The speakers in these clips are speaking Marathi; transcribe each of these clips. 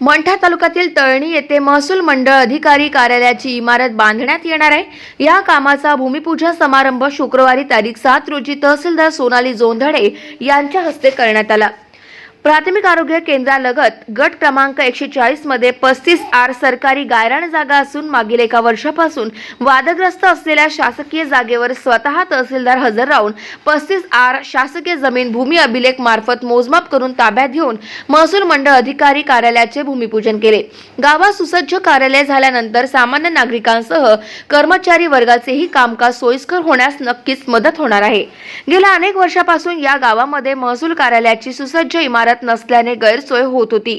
मंठा तालुक्यातील तळणी येथे महसूल मंडळ अधिकारी कार्यालयाची इमारत बांधण्यात येणार आहे. या कामाचा भूमिपूजन समारंभ शुक्रवारी तारीख सात रोजी तहसीलदार सोनाली जोंधळे यांच्या हस्ते करण्यात आला. प्राथमिक आरोग्य केंद्रालगत गट क्रमांक एकशे चाळीसमध्ये पस्तीस आर सरकारी गायरान जागा असून मागील एका वर्षापासून वादग्रस्त असलेल्या शासकीय जागेवर स्वतः तहसीलदार हजर राहून पस्तीस आर शासकीय जमीन भूमी अभिलेख मार्फत मोजमाप करून ताब्यात घेऊन महसूल मंडळ अधिकारी कार्यालयाचे भूमिपूजन केले. गावात सुसज्ज कार्यालय झाल्यानंतर सामान्य नागरिकांसह कर्मचारी वर्गाचेही कामकाज सोयीस्कर होण्यास नक्कीच मदत होणार आहे. गेल्या अनेक वर्षापासून या गावामध्ये महसूल कार्यालयाची सुसज्ज इमारत नसल्याने गैरसोय होत होती.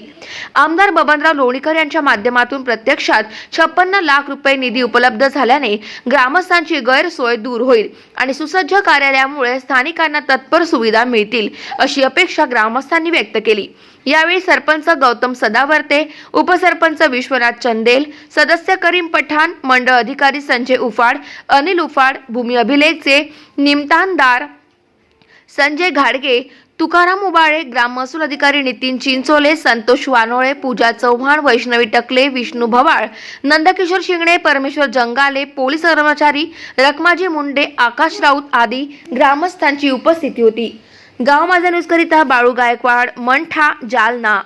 आमदार बबनराव लोणीकर यांच्या माध्यमातून प्रत्यक्षात छप्पन्न लाख रुपये निधी उपलब्ध झाल्याने ग्रामस्थांची गैरसोय दूर होईल आणि सुसज्ज कार्यालयामुळे स्थानिकांना तत्पर सुविधा मिळतील अशी अपेक्षा ग्रामस्थांनी व्यक्त केली. यावेळी सरपंच गौतम सदावर्ते उपसरपंच विश्वनाथ चंदेल सदस्य करीम पठाण मंडळ अधिकारी संजय उफाड अनिल उफाड भूमी अभिलेखचे निमतानदार संजय घाडगे तुकाराम उबाळे ग्राम महसूल अधिकारी नितीन चिंचोले संतोष वानोळे पूजा चव्हाण वैष्णवी टकले विष्णू भवाळ नंदकिशोर शिंगणे परमेश्वर जंगाले पोलीस कर्मचारी रखमाजी मुंडे आकाश राऊत आदी ग्रामस्थांची उपस्थिती होती. गाव माझा न्यूज करिता बाळू गायकवाड मंठा जालना.